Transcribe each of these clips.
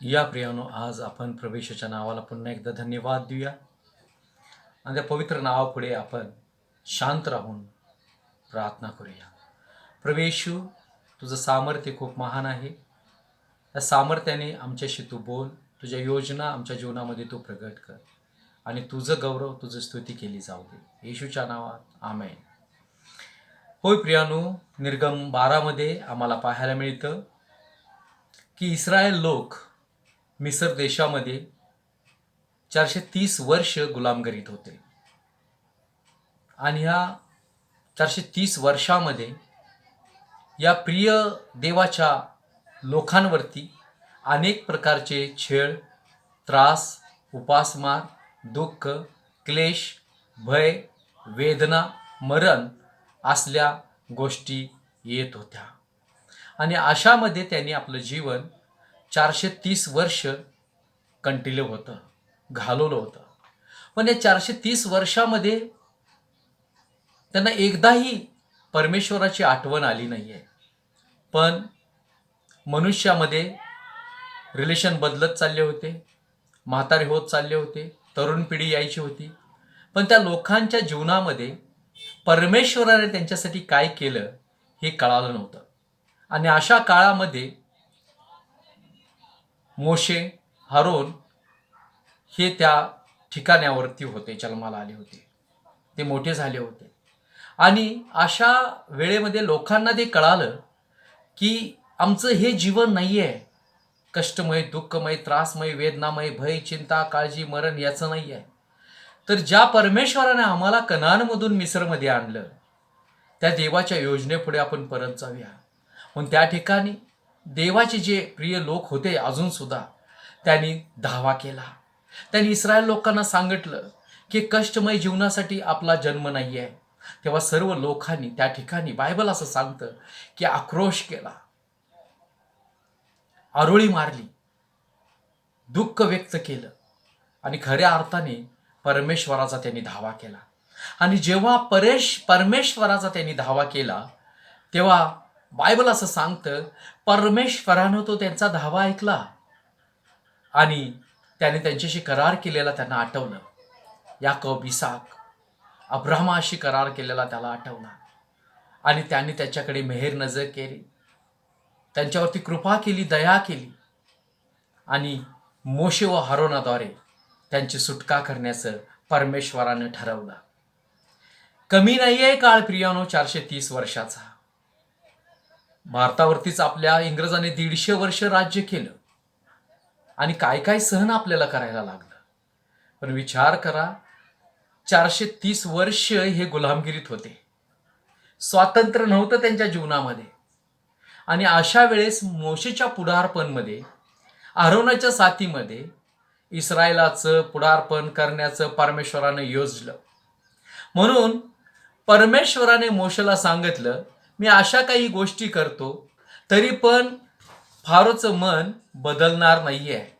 या प्रियानो आज आपण प्रवेशाच्या नावाला पुन्हा एकदा धन्यवाद देऊया. आणि त्या पवित्र नावापुढे आपण शांत राहून प्रार्थना करूया. प्रवेशू तुझं सामर्थ्य खूप महान आहे. त्या सामर्थ्याने आमच्याशी तू बोल तुझ्या योजना आमच्या जीवनामध्ये तू प्रगट कर. आणि तुझं गौरव तुझं स्तुती केली जाऊ दे. येशूच्या नावात आमेन. होय प्रियानो निर्गम बारामध्ये आम्हाला पाहायला मिळतं की इस्रायल लोक मिसर देशामध्ये चारशे तीस वर्ष गुलामगिरीत होते. आणि ह्या चारशे तीस वर्षामध्ये या प्रिय देवाच्या लोकांवरती अनेक प्रकारचे छेळ त्रास उपासमार दुःख क्लेश भय वेदना मरण असल्या गोष्टी येत होत्या. आणि अशामध्ये त्यांनी आपलं जीवन चारशे तीस वर्ष कंटिन्यू होतं घालवलं होतं. पण या चारशे तीस वर्षामध्ये त्यांना एकदाही परमेश्वराची आठवण आली नाही आहे पण मनुष्यामध्ये रिलेशन बदलत चालले होते म्हातारे होत चालले होते तरुण पिढी यायची होती. पण त्या लोकांच्या जीवनामध्ये परमेश्वराने त्यांच्यासाठी काय केलं हे कळालं नव्हतं. आणि अशा काळामध्ये मोशे हरोन हे त्या ठिकाण्यावरती होते जन्माला आले होते. ते मोठे झाले होते. आणि अशा वेळेमध्ये लोकांना ते कळालं की आमचं हे जीवन नाही आहे कष्टमय दुःखमय त्रासमय वेदनामय भय चिंता काळजी मरण याचं नाही आहे तर ज्या परमेश्वराने आम्हाला कनानमधून मिसरमध्ये आणलं त्या देवाच्या योजनेपुढे आपण परत जाऊया. म्हणून त्या ठिकाणी देवाचे जे प्रिय लोक होते अजून सुद्धा त्यांनी धावा केला. त्यांनी इस्रायल लोकांना सांगितलं की कष्टमय जीवनासाठी आपला जन्म नाही आहे तेव्हा सर्व लोकांनी त्या ठिकाणी बायबल असं सांगतं की आक्रोश केला. आरोळी मारली. दुःख व्यक्त केलं. आणि खऱ्या अर्थाने परमेश्वराचा त्यांनी धावा केला. आणि जेव्हा परेश परमेश्वराचा त्यांनी धावा केला तेव्हा बायबल असं सांगतं परमेश्वरानं तो त्यांचा धावा ऐकला आणि त्याने त्यांच्याशी करार केलेला त्यांना आठवलं. याकब इसाक अब्रामाशी करार केलेला त्याला आठवला. आणि त्यांनी त्याच्याकडे मेहेर नजर केली. त्यांच्यावरती कृपा केली दया केली. आणि मोशे व हरोनाद्वारे त्यांची सुटका करण्याचं परमेश्वरानं ठरवलं. कमी नाही आहे काळ प्रियानो चारशे तीस वर्षाचा. भारतावरतीच आपल्या इंग्रजाने दीडशे वर्ष राज्य केलं. आणि काय काय सहन आपल्याला करायला लागलं. पण विचार करा चारशे तीस वर्ष हे गुलामगिरीत होते. स्वातंत्र्य नव्हतं त्यांच्या जीवनामध्ये. आणि अशा वेळेस मोशेच्या पुढारपणमध्ये आरोनाच्या साथीमध्ये इस्रायलाचं पुढारपण करण्याचं परमेश्वरानं योजलं. म्हणून परमेश्वराने मोशेला सांगितलं मी अशा काही गोष्टी करतो तरी पण फारोचं मन बदलणार नाही आहे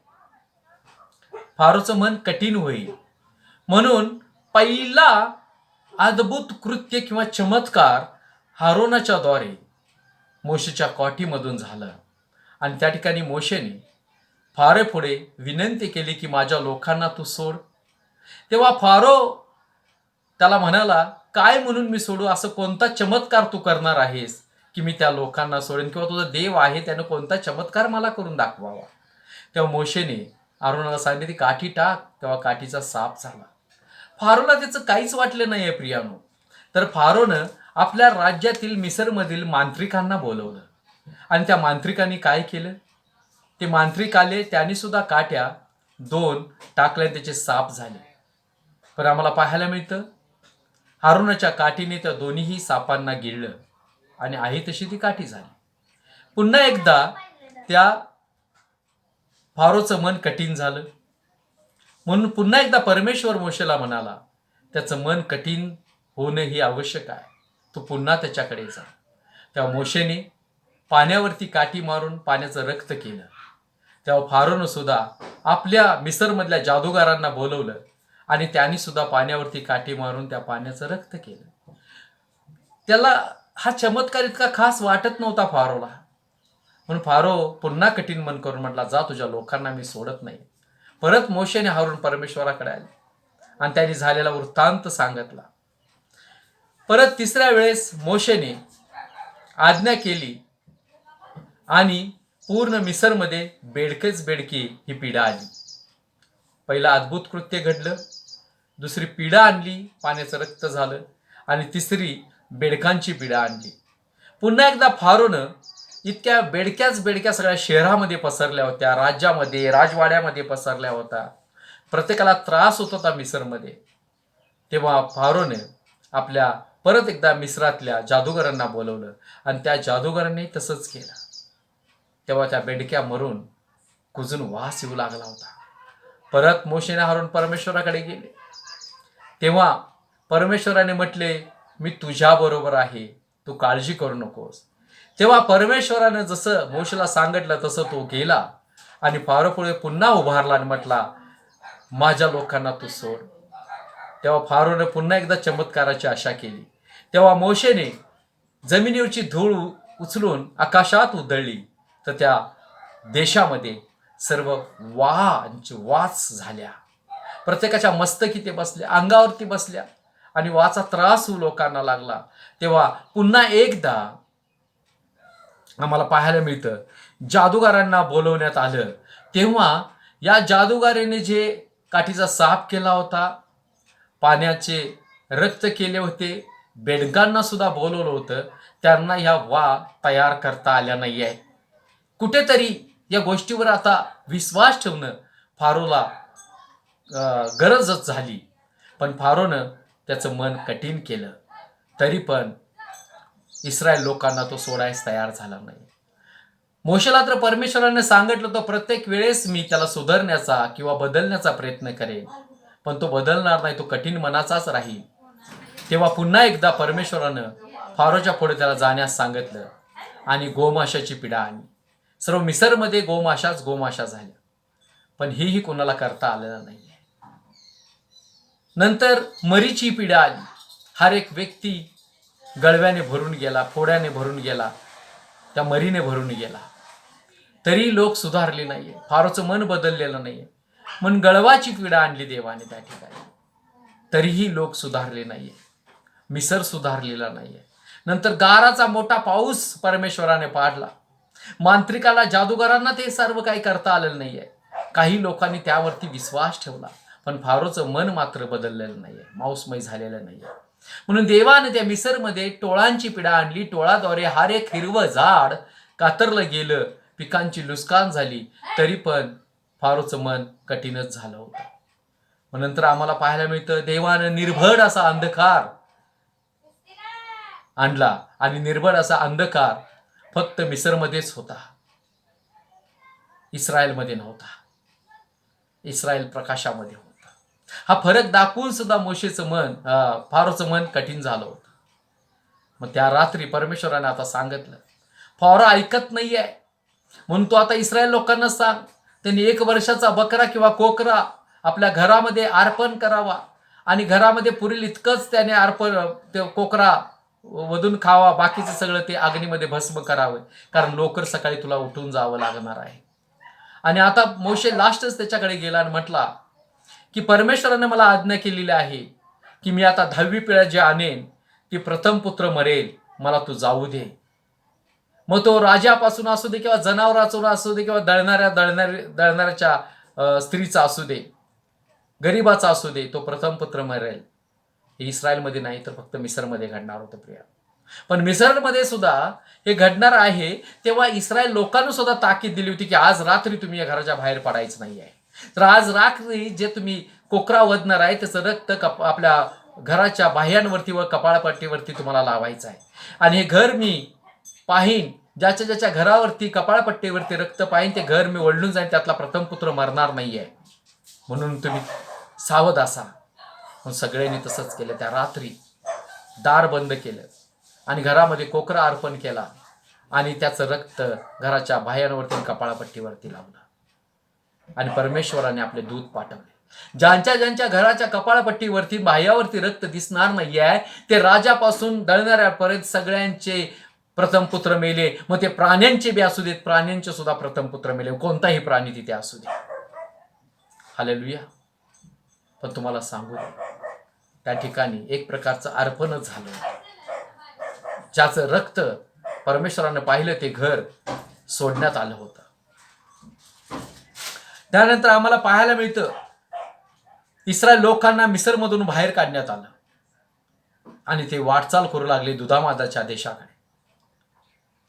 फारोचं मन कठीण होईल. म्हणून पहिला अद्भुत कृत्य किंवा चमत्कार हारोनाच्या द्वारे मोशेच्या कॉटीमधून झालं. आणि त्या ठिकाणी मोशेने फारे पुढे विनंती केली की माझ्या लोकांना तू सोड. तेव्हा फारो त्याला म्हणाला काय म्हणून मी सोडू? असं कोणता चमत्कार तू करणार आहेस की मी त्या लोकांना सोडेन? किंवा तुझा देव आहे त्यानं कोणता चमत्कार मला करून दाखवावा? तेव्हा मोशेने अरुणाला सांगितले ती काठी टाक. तेव्हा काठीचा साप झाला. फारोला त्याचं काहीच वाटलं नाही आहे प्रियानो. तर फारोनं आपल्या राज्यातील मिसरमधील मांत्रिकांना बोलवलं. आणि त्या मांत्रिकांनी काय केलं? ते मांत्रिक आले त्यांनी सुद्धा काट्या दोन टाकल्या त्याचे साप झाले. पण आम्हाला पाहायला मिळतं हारुणाच्या काठीने त्या दोन्हीही सापांना गिळलं आणि आहे तशी ती काठी झाली. पुन्हा एकदा त्या फारोचं मन कठीण झालं. म्हणून पुन्हा एकदा परमेश्वर मोशेला म्हणाला त्याचं मन कठीण होणं ही आवश्यक आहे. तो पुन्हा त्याच्याकडे जा. त्या मोशेने पाण्यावरती काठी मारून पाण्याचं रक्त केलं. तेव्हा फारोनं सुद्धा आपल्या मिसरमधल्या जादूगारांना बोलवलं आणि त्यांनी सुद्धा पाण्यावरती काठी मारून त्या पाण्याचं रक्त केलं. त्याला हा चमत्कार इतका खास वाटत नव्हता फारोला. म्हणून फारो पुन्हा कठीण मन करून म्हटला जा तुझ्या लोकांना मी सोडत नाही. परत मोशेने हारून परमेश्वराकडे आले आणि त्यांनी झालेला वृत्तांत सांगितला. परत तिसऱ्या वेळेस मोशेने आज्ञा केली आणि पूर्ण मिसरमध्ये बेडकेच बेडकी ही पीडा आली. पहिला अद्भुत कृत्य घडलं. दुसरी पिढा आणली पाण्याचं रक्त झालं आणि तिसरी बेडकांची पिढा आणली. पुन्हा एकदा फारोनं इतक्या बेडक्याच बेडक्या सगळ्या शहरामध्ये पसरल्या होत्या राज्यामध्ये राजवाड्यामध्ये पसरल्या होत्या. प्रत्येकाला त्रास होत होता मिसरमध्ये. तेव्हा फारोने आपल्या परत एकदा मिसरातल्या जादूगरांना बोलवलं आणि त्या जादूगरांनी तसंच केलं. तेव्हा त्या बेडक्या मरून कुजून वास येऊ लागला होता. परत मोशेने हारून परमेश्वराकडे गेले. तेव्हा परमेश्वराने म्हटले मी तुझ्याबरोबर आहे. तू काळजी करू नकोस. तेव्हा परमेश्वरानं जसं मोशेला सांगितलं तसं तो गेला आणि फारोपुढे पुन्हा उभारला आणि म्हटला माझ्या लोकांना तू सोड. तेव्हा फारोने पुन्हा एकदा चमत्काराची आशा केली. तेव्हा मोशेने जमिनीवरची धूळ उचलून आकाशात उधळली. तर त्या देशामध्ये सर्व वांच वाच झाल्या. प्रत्येकाच्या मस्तकी ते बसल्या अंगावरती बसल्या आणि वाचा त्रास लोकांना लागला. तेव्हा पुन्हा एकदा आम्हाला पाहायला मिळतं जादूगारांना बोलवण्यात आलं. तेव्हा या जादूगाराने जे काठीचा साप केला होता पाण्याचे रक्त केले होते बेडकांना सुद्धा बोलवलं होतं त्यांना ह्या वा तयार करता आल्या नाही आहे कुठेतरी या गोष्टीवर आता विश्वास ठेवणं फारोला गरजच झाली. पण फारोनं त्याचं मन कठीण केलं. तरी पण इस्रायल लोकांना तो सोडायस तयार झाला नाही. मोशेला तर परमेश्वराने सांगितलं तो प्रत्येक वेळेस मी त्याला सुधारण्याचा किंवा बदलण्याचा प्रयत्न करेन. पण तो बदलणार नाही तो कठीण मनाचाच राहील. तेव्हा पुन्हा एकदा परमेश्वरानं फारोच्या पुढे त्याला जाण्यास सांगितलं आणि गोमाशाची पिढा आली सर्व मिसरमध्ये गोमाशाच गोमाशा झाल्या. पण हेही कोणाला करता आलेलं नाही. नंतर मरीची पिढा आली. हर एक व्यक्ती गळव्याने भरून गेला फोड्याने भरून गेला त्या मरीने भरून गेला. तरी लोक सुधारले नाहीये. फारचं मन बदललेलं नाहीये. मन गळवाची पिढा आणली देवाने त्या ठिकाणी. तरीही लोक सुधारले नाहीये. मिसर सुधारलेला नाहीये. नंतर गाराचा मोठा पाऊस परमेश्वराने पाडला. मांत्रिकाला जादूगारांना ते सर्व काही करता आलेलं नाहीये. काही लोकांनी त्यावरती विश्वास ठेवला. पण फारोचं मन मात्र बदललेलं नाहीये. मांसमय झालेलं नाहीये. म्हणून देवाने त्या मिसरमध्ये टोळांची पिढा आणली. टोळाद्वारे हार एक हिरवं झाड कातरलं गेलं. पिकांची लुस्कान झाली. तरी पण फारोचं मन कठीणच झालं होतं. मग नंतर आम्हाला पाहायला मिळतं देवानं निर्भड असा अंधकार आणला आणि निर्भड असा अंधकार फक्त मिसरमध्येच होता. इस्रायलमध्ये नव्हता. इस्रायल प्रकाशामध्ये होता. हा फरक दाखवून सुद्धा मोशेचं मन फारोचं मन कठीण झालं होतं. मग त्या रात्री परमेश्वराने आता सांगितलं फारो ऐकत नाहीये. म्हणून तो आता इस्रायल लोकांना सांग त्यांनी एक वर्षाचा बकरा किंवा कोकरा आपल्या घरामध्ये अर्पण करावा आणि घरामध्ये पुरेल इतकंच त्याने अर्पण ते कोकरा वधून खावा बाकीचं सगळं ते अग्नीमध्ये भस्म करावं कारण लवकर सकाळी तुला उठून जावं लागणार आहे. आणि आता मोशे लास्टच त्याच्याकडे गेला आणि म्हटला की परमेश्वराने मला आज्ञा केलेली आहे की मी आता दहावी पिढ्या जे आणेन ती प्रथम पुत्र मरेल मला तू जाऊ दे. मग तो राजापासून असू दे किंवा जनावराचून असू दे किंवा दळणाऱ्या दळणाऱ्या दळणाऱ्याच्या स्त्रीचा असू दे गरीबाचा असू दे तो प्रथम पुत्र मरेल. हे इस्रायलमध्ये नाही तर फक्त मिसरमध्ये घडणार होतं प्रिया. पण मिसरमध्ये सुद्धा हे घडणार आहे तेव्हा इस्रायल लोकांना सुद्धा ताकीद दिली होती की आज रात्री तुम्ही या घराच्या बाहेर पडायचं नाही आहे तर आज रात्री जे तुम्ही कोकरा वधणार आहे त्याचं रक्त कप आपल्या घराच्या बाह्यांवरती व कपाळपट्टीवरती तुम्हाला लावायचं आहे. आणि हे घर मी पाहीन. ज्याच्या ज्याच्या घरावरती कपाळपट्टीवरती रक्त पाहीन ते घर मी ओढलून जाईन त्यातला प्रथम पुत्र मरणार नाही आहे म्हणून तुम्ही सावध असा. म्हणून सगळ्यांनी तसंच केलं. त्या रात्री दार बंद केलं आणि घरामध्ये कोकरा अर्पण केला आणि त्याचं रक्त घराच्या बाह्यांवरती कपाळापट्टीवरती कपाळपट्टीवरती लावलं. आणि परमेश्वराने आपले दूध पाठवले. ज्यांच्या ज्यांच्या घराच्या कपाळपट्टीवरती बाह्यावरती रक्त दिसणार नाही आहे ते राजापासून दळणाऱ्यापर्यंत सगळ्यांचे प्रथम पुत्र मेले. मग ते प्राण्यांचे बी असू देत प्राण्यांचे सुद्धा प्रथम पुत्र मेले. कोणताही प्राणी तिथे असू दे. हालेलुया. पण तुम्हाला सांगू त्या ठिकाणी एक प्रकारचं अर्पणच झालं. ज्याचं रक्त परमेश्वरानं पाहिलं ते घर सोडण्यात आलं होतं. त्यानंतर आम्हाला पाहायला मिळतं इस्रायल लोकांना मिसरमधून बाहेर काढण्यात आलं. आणि ते वाटचाल करू लागले दुधामादाच्या देशाकडे.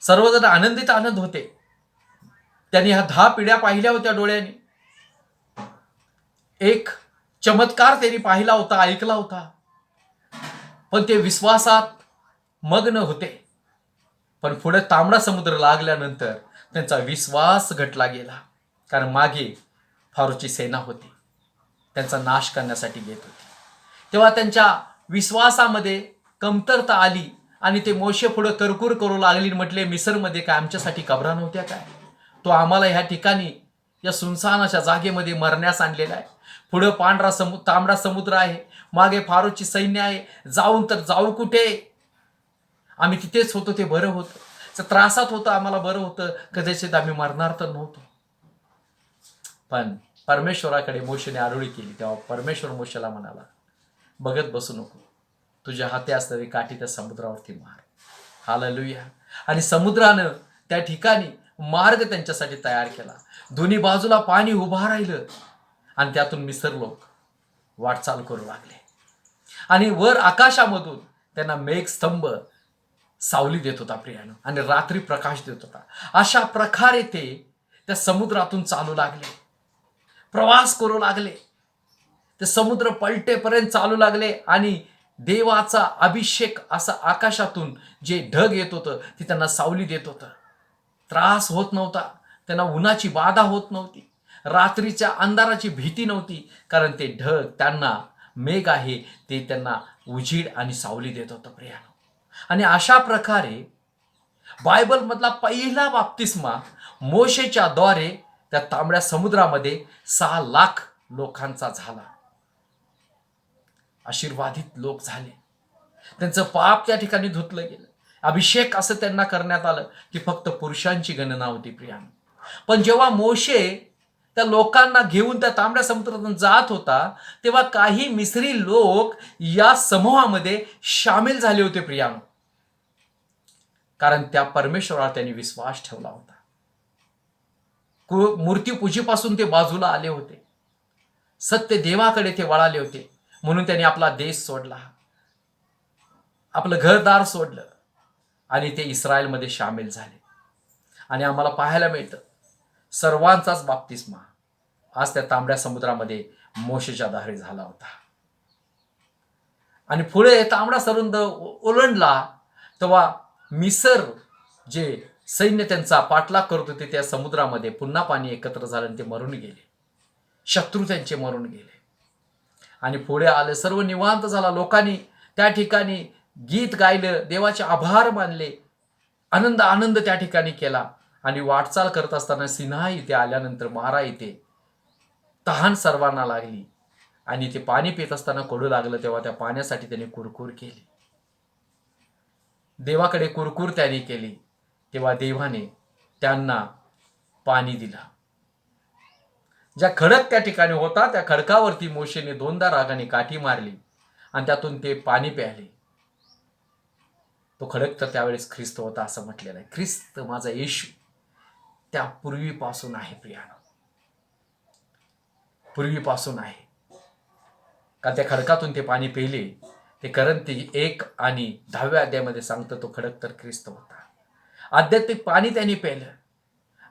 सर्वजण आनंदित आनंद होते. त्यांनी ह्या दहा पिढ्या पाहिल्या होत्या डोळ्याने. एक चमत्कार त्यांनी पाहिला होता ऐकला होता. पण ते विश्वासात मग्न होते. पण पुढे तांबडा समुद्र लागल्यानंतर त्यांचा विश्वास घटला गेला. कारण मागे फारूची सेना होती. त्यांचा नाश करण्यासाठी येत होती. तेव्हा त्यांच्या विश्वासामध्ये कमतरता आली आणि ते मोशे पुढं करकूर करू लागली म्हटले मिसरमध्ये काय आमच्यासाठी कबरा नव्हत्या काय? तो आम्हाला ह्या ठिकाणी या सुनसानाच्या जागेमध्ये मरण्यास आणलेला आहे. पुढं पांढरा समु तांबडा समुद्र आहे. मागे फारूची सैन्य आहे. जाऊन तर जाऊ कुठे? आम्ही तिथेच होतो ते बरं होतं. तर त्रासात होतं आम्हाला बरं होतं. कदाचित आम्ही मरणार तर नव्हतो. पण परमेश्वराकडे मोशेने आरोळी केली तेव्हा परमेश्वर मोशेला म्हणाला बघत बसू नको. तुझ्या हाते असणारी काठी त्या समुद्रावरती मार. हाललुया. आणि समुद्रानं त्या ठिकाणी मार्ग त्यांच्यासाठी तयार केला. दोन्ही बाजूला पाणी उभा राहिलं आणि त्यातून मिसर लोक वाटचाल करू लागले. आणि वर आकाशामधून त्यांना मेघस्तंभ सावली देत होता प्रियानं आणि रात्री प्रकाश देत होता. अशा प्रकारे ते त्या समुद्रातून चालू लागले. प्रवास करू लागले. ते समुद्र पलटेपर्यंत चालू लागले आणि देवाचा अभिषेक असा आकाशातून जे ढग येत होतं ते त्यांना सावली देत होतं. त्रास होत नव्हता. त्यांना उन्हाची बाधा होत नव्हती. रात्रीच्या अंधाराची भीती नव्हती. कारण ते ढग त्यांना मेघ आहे ते त्यांना उजीड आणि सावली देत होतं प्रियानो. आणि अशा प्रकारे बायबलमधला पहिला बाप्तिस्मा मोशेच्या द्वारे त्या तांबड्या समुद्रामध्ये सहा लाख लोकांचा झाला. आशीर्वादित लोक झाले. त्यांचं पाप त्या ठिकाणी धुतलं गेलं. अभिषेक असं त्यांना करण्यात आलं की फक्त पुरुषांची गणना होती प्रियानो. पण जेव्हा मोशे त्या लोकांना घेऊन त्या तांबड्या समुद्रातून जात होता तेव्हा काही मिसरी लोक या समूहामध्ये सामील झाले होते प्रियानो. कारण त्या परमेश्वरावर त्यांनी विश्वास ठेवला होता. मूर्तीपूजेपासून ते बाजूला आले होते. सत्य देवाकडे ते वळाले होते. म्हणून त्यांनी आपला देश सोडला. आपलं घरदार सोडलं. आणि ते इस्रायलमध्ये सामील झाले. आणि आम्हाला पाहायला मिळतं. सर्वांचाच बाप्तिस्मा. आज त्या तांबड्या समुद्रामध्ये मोशेच्या दारी झाला होता. आणि पुढे तांबडा सरुंद ओलंडला. तेव्हा मिसर जे सैन्य त्यांचा पाठलाग करत होते त्या समुद्रामध्ये. पुन्हा पाणी एकत्र झालं आणि ते मरून गेले. शत्रू त्यांचे मरून गेले. आणि पुढे आले सर्व निवांत झाला. लोकांनी त्या ठिकाणी गीत गायलं देवाचे आभार मानले. आनंद आनंद त्या ठिकाणी केला. आणि वाटचाल करत असताना सिन्हा इथे आल्यानंतर मारा इथे तहान सर्वांना लागली. आणि ते पाणी पित असताना कडू लागलं तेव्हा त्या पाण्यासाठी त्याने कुरकुर केली. देवाकडे कुरकुर त्याने केली. तेव्हा देवाने त्यांना पाणी दिलं. ज्या खडक त्या ठिकाणी होता त्या खडकावरती मोशेने दोनदा रागाने काठी मारली आणि त्यातून ते पाणी प्यायले. तो खडक तर त्यावेळेस ख्रिस्त होता असं म्हटलेलं आहे. ख्रिस्त माझा येशू. त्या पूर्वीपासून आहे प्रियानो. पूर्वीपासून आहे. का त्या खडकातून ते पाणी पेले ते करंती एक आणि दहाव्या अध्यायामध्ये सांगतं तो खडक तर ख्रिस्त होता. आध्यात्मिक पाणी त्यांनी प्यायलं.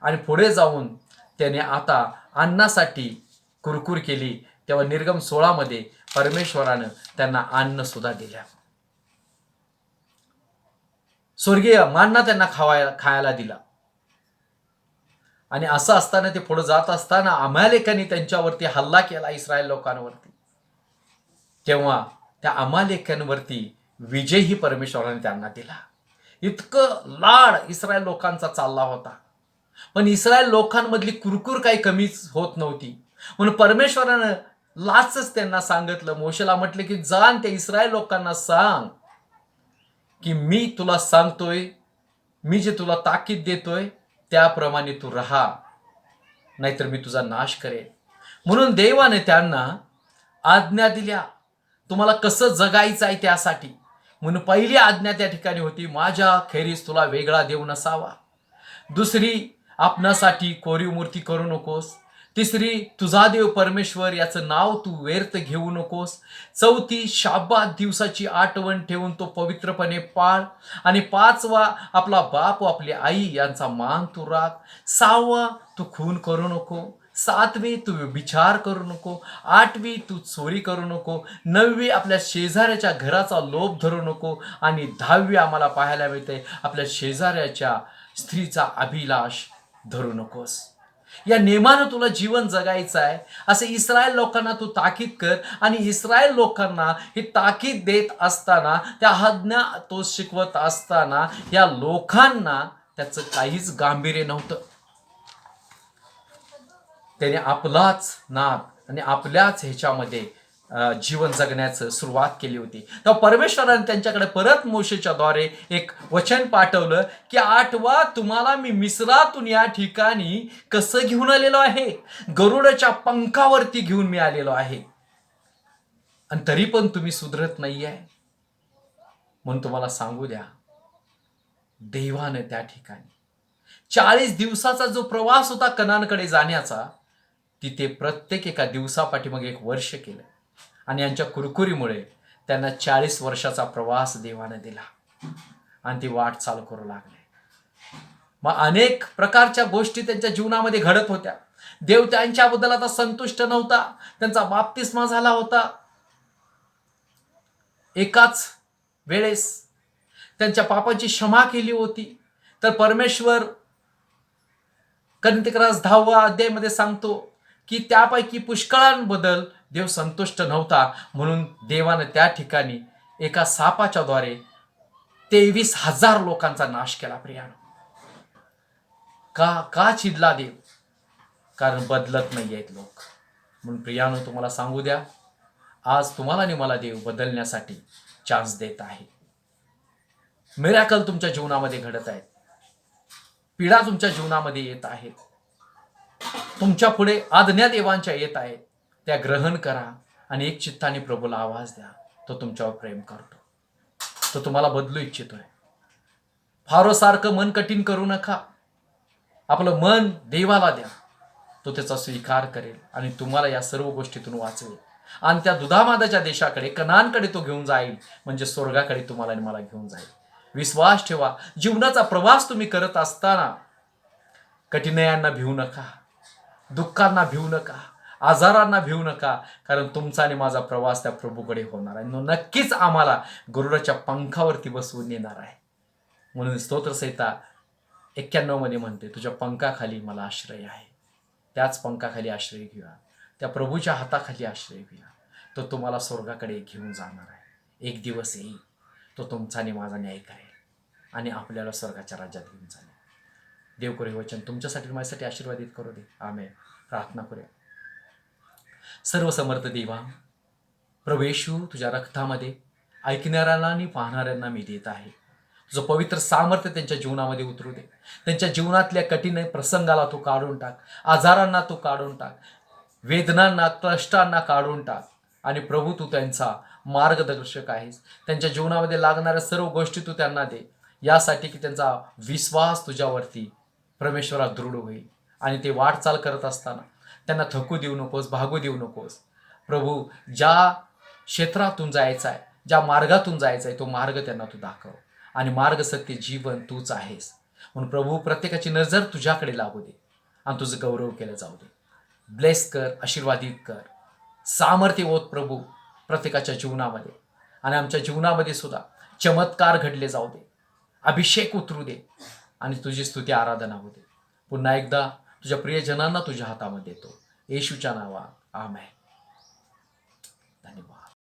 आणि पुढे जाऊन त्याने आता अन्नासाठी कुरकुर केली. तेव्हा निर्गम सोळामध्ये परमेश्वरानं त्यांना अन्न सुद्धा दिल्या. स्वर्गीय मानना त्यांना खावायला खायला दिला. आणि असं असताना ते पुढे जात असताना अमालेकांनी त्यांच्यावरती हल्ला केला इस्रायल लोकांवरती. तेव्हा त्या अमालेकांवरती विजयही परमेश्वराने त्यांना दिला. इतकं लाड इस्रायल लोकांचा चालला होता. पण इस्रायल लोकांमधली कुरकुर काही कमीच होत नव्हती. म्हणून परमेश्वरानं लाचच त्यांना सांगितलं. मोशेला म्हटलं की जाण त्या इस्रायल लोकांना सांग की मी तुला सांगतोय मी जे तुला ताकीद देतोय त्याप्रमाणे तू राहा. नाहीतर मी तुझा नाश करेन. म्हणून देवाने त्यांना आज्ञा दिल्या. तुम्हाला कसं जगायचं आहे त्यासाठी? म्हणून पहिली आज्ञा त्या ठिकाणी होती माझ्या खेरीस तुला वेगळा देव नसावा. दुसरी आपणासाठी कोरीव मूर्ती करू नकोस. तिसरी तुझा देव परमेश्वर याचं नाव तू व्यर्थ घेऊ नकोस. चौथी शाबात दिवसाची आठवण ठेवून तो पवित्रपणे पाळ. आणि पाचवा आपला बाप व आपली आई यांचा मान तू राख. सहावा तू खून करू नको. सातवी तू विचार करू नको आठवी तू चोरी करू नको नववी आपल्या शेजाऱ्याच्या घराचा लोभ धरू नको आणि दहावी आम्हाला पाहायला मिळते आपल्या शेजाऱ्याच्या स्त्रीचा अभिलाष धरू नकोस. या नियमानं तुला जीवन जगायचं आहे असे इस्रायल लोकांना तू ताकीद कर आणि इस्रायल लोकांना ही ताकीद देत असताना त्या आज्ञा तो शिकवत असताना या लोकांना त्याचं काहीच गांभीर्य नव्हतं. त्याने आपलाच नाद आणि आपल्याच ह्याच्यामध्ये जीवन जगण्याचं सुरुवात केली होती. तर परमेश्वराने त्यांच्याकडे परत मोशेच्या द्वारे एक वचन पाठवलं की आठवा तुम्हाला मी मिसरातून या ठिकाणी कसं घेऊन आलेलो आहे? गरुडाच्या पंखावरती घेऊन मी आलेलो आहे. आणि तरी पण तुम्ही सुधरत नाही आहे म्हणून तुम्हाला सांगू द्या देवानं त्या ठिकाणी चाळीस दिवसाचा जो प्रवास होता कनानकडे जाण्याचा तिथे प्रत्येक एका दिवसापाठी मग एक वर्ष केलं. आणि यांच्या कुरकुरीमुळे त्यांना चाळीस वर्षाचा प्रवास देवानं दिला. आणि ती वाट चालू करू लागले. मग अनेक प्रकारच्या गोष्टी त्यांच्या जीवनामध्ये घडत होत्या. देव त्यांच्याबद्दल आता संतुष्ट नव्हता. त्यांचा बाप्तिस्मा झाला होता. एकाच वेळेस त्यांच्या पापाची क्षमा केली होती. तर परमेश्वर कनितिकरास दहावा अध्यायमध्ये सांगतो की त्यापैकी पुष्कळांबद्दल देव संतुष्ट नव्हता. म्हणून देवानं त्या ठिकाणी एका सापाच्या द्वारे तेवीस हजार लोकांचा नाश केला प्रियानो. का का चिडला देव? कारण बदलत नाही आहेत लोक. म्हणून प्रियानो तुम्हाला सांगू द्या आज तुम्हाला आणि मला देव बदलण्यासाठी चान्स देत आहे. मिरॅकल तुमच्या जीवनामध्ये घडत आहेत. पीडा तुमच्या जीवनामध्ये येत आहेत. तुमच्यापुढे आज्ञा देवांच्या येत आहेत त्या ग्रहण करा आणि एक चित्ताने प्रभूला आवाज द्या. तो तुमच्यावर प्रेम करतो. तो तुम्हाला बदलू इच्छितोय. फारोसारखं मन कठीण करू नका. आपलं मन देवाला द्या. तो त्याचा स्वीकार करेल आणि तुम्हाला या सर्व गोष्टीतून वाचवेल. आणि त्या दुधामादाच्या देशाकडे कणांकडे तो घेऊन जाईल. म्हणजे स्वर्गाकडे तुम्हाला आणि मला घेऊन जाईल. विश्वास ठेवा. जीवनाचा प्रवास तुम्ही करत असताना कठीणयांना भिवू नका. दुःखांना भिवू नका आजारांना भिवू नका कारण तुमचा आणि माझा प्रवास त्या प्रभूकडे होणार आहे. नक्कीच आम्हाला गरुडाच्या पंखावरती बसवून येणार आहे. म्हणून स्तोत्रसहिता एक्क्याण्णवमध्ये म्हणते तुझ्या पंखाखाली मला आश्रय आहे. त्याच पंखाखाली आश्रय घेऊया. त्या प्रभूच्या हाताखाली आश्रय घेऊया. तो तुम्हाला स्वर्गाकडे घेऊन जाणार आहे. एक दिवस येईल. तो तुमचा आणि माझा न्याय करेल. आणि आपल्याला स्वर्गाच्या राज्यात घेऊन जाईल. देव करू वचन. तुमच्यासाठी माझ्यासाठी आशीर्वादित करू दे. आम्ही प्रार्थना करूया. सर्व समर्थ देवा प्रवेशू तुझ्या रक्तामध्ये ऐकणाऱ्यांना आणि पाहणाऱ्यांना मी देत आहे. तुझं पवित्र सामर्थ्य त्यांच्या जीवनामध्ये उतरू दे. त्यांच्या जीवनातल्या कठीण प्रसंगाला तू काढून टाक. आजारांना तू काढून टाक. वेदनांना कष्टांना काढून टाक. आणि प्रभू तू त्यांचा मार्गदर्शक आहेस. त्यांच्या जीवनामध्ये लागणाऱ्या सर्व गोष्टी तू त्यांना दे. यासाठी की त्यांचा विश्वास तुझ्यावरती परमेश्वरात दृढ होईल आणि ते वाटचाल करत असताना त्यांना थकू देऊ नकोस भागू देऊ नकोस. प्रभू ज्या क्षेत्रातून जायचं आहे ज्या मार्गातून जायचं आहे तो मार्ग त्यांना तू दाखव. आणि मार्ग सत्य जीवन तूच आहेस. म्हणून प्रभू प्रत्येकाची नजर तुझ्याकडे लागू दे आणि तुझं गौरव केलं जाऊ दे. ब्लेस कर आशीर्वादित कर. सामर्थ्य होत प्रभू प्रत्येकाच्या जीवनामध्ये. आणि आमच्या जीवनामध्ये सुद्धा चमत्कार घडले जाऊ दे. अभिषेक उतरू दे. आणि तुझी स्तुती आराधना होते. पुन्हा एकदा तुझ्या प्रियजनांना तुझ्या हातामध्ये देतो. येशूच्या नावा आहे